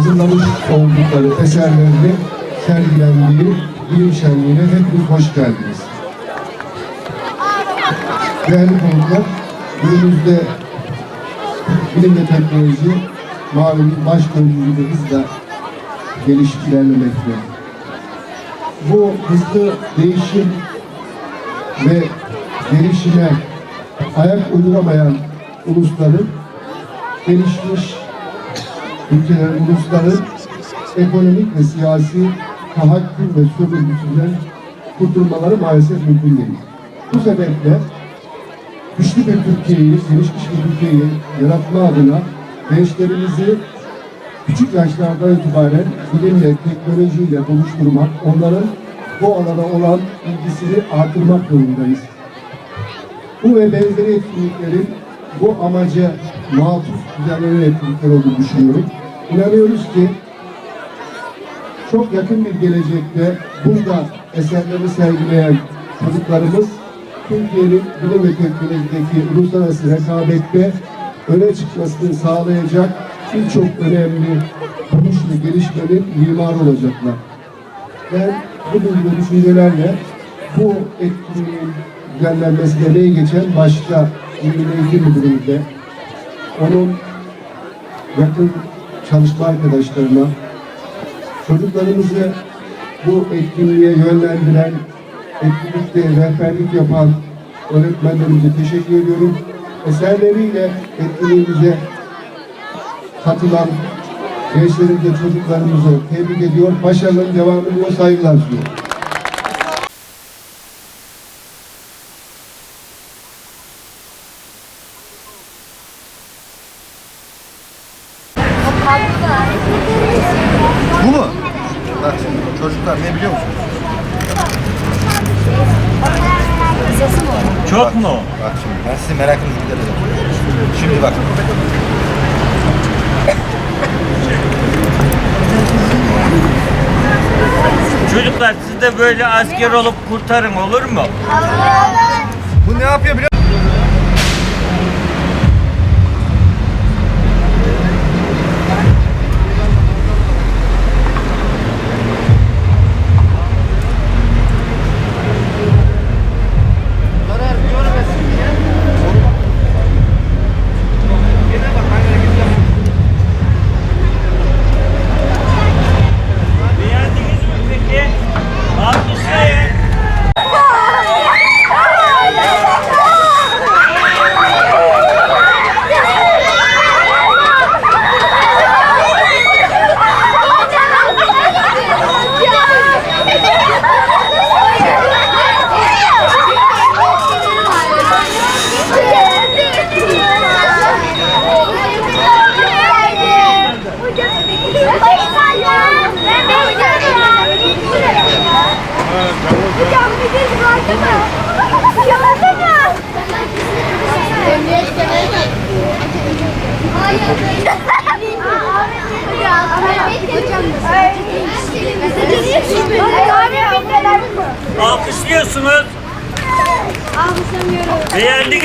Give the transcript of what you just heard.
hazırlamış oldukları eserlerini sergilendiği bilim şenliğine hepiniz hoş geldiniz. Değerli konuklar, günümüzde bilim ve teknoloji malum baş döngüsünde hızla gelişip. Bu hızlı değişim ve gelişime ayak uyduramayan ulusların gelişmiş ülkelerin, ulusların ekonomik ve siyasi tahakküm ve sömürgüsünden kurtulmaları maalesef mümkün değil. Bu sebeple güçlü bir Türkiye'yi, gelişmiş bir Türkiye'yi yaratma adına gençlerimizi küçük yaşlardan itibaren bilimle, teknolojiyle buluşturmak, onların bu alana olan ilgisini artırmak zorundayız. Bu ve benzeri etkinliklerin bu amaca matuf düzenlenen etkinlikler olduğunu düşünüyorum. İnanıyoruz ki çok yakın bir gelecekte burada eserlerini sergileyen çocuklarımız Türkiye'nin bilim ve teknolojideki uluslararası rekabette öne çıkmasını sağlayacak birçok önemli buluş ve gelişmenin mimarı olacaklar. Ben bu duygu düşüncelerle bu etkinliğin düzenlenmesine emeği geçen başta İlmi Eğitim Müdürümüzle, onun yakın çalışma arkadaşlarına, çocuklarımızı bu etkinliğe yönlendiren, etkinlikte rehberlik yapan öğretmenlerimize teşekkür ediyorum. Eserleriyle etkinliğimize katılan gençlerimize, çocuklarımızı tebrik ediyor. Başarıların devamını saygılar sunuyorum. Bu mu? Bak şimdi çocuklar ne biliyor musunuz? Çok mu? Bak şimdi ben size merakınızı gidereceğim. Şimdi bak. Çocuklar siz de böyle asker olup kurtarın olur mu? Bu ne yapıyor biliyor Hocam bir de. Emniyet kemeri tak. Hayır. Alkışlıyorsunuz. Alkışlamıyorum. Beğendiniz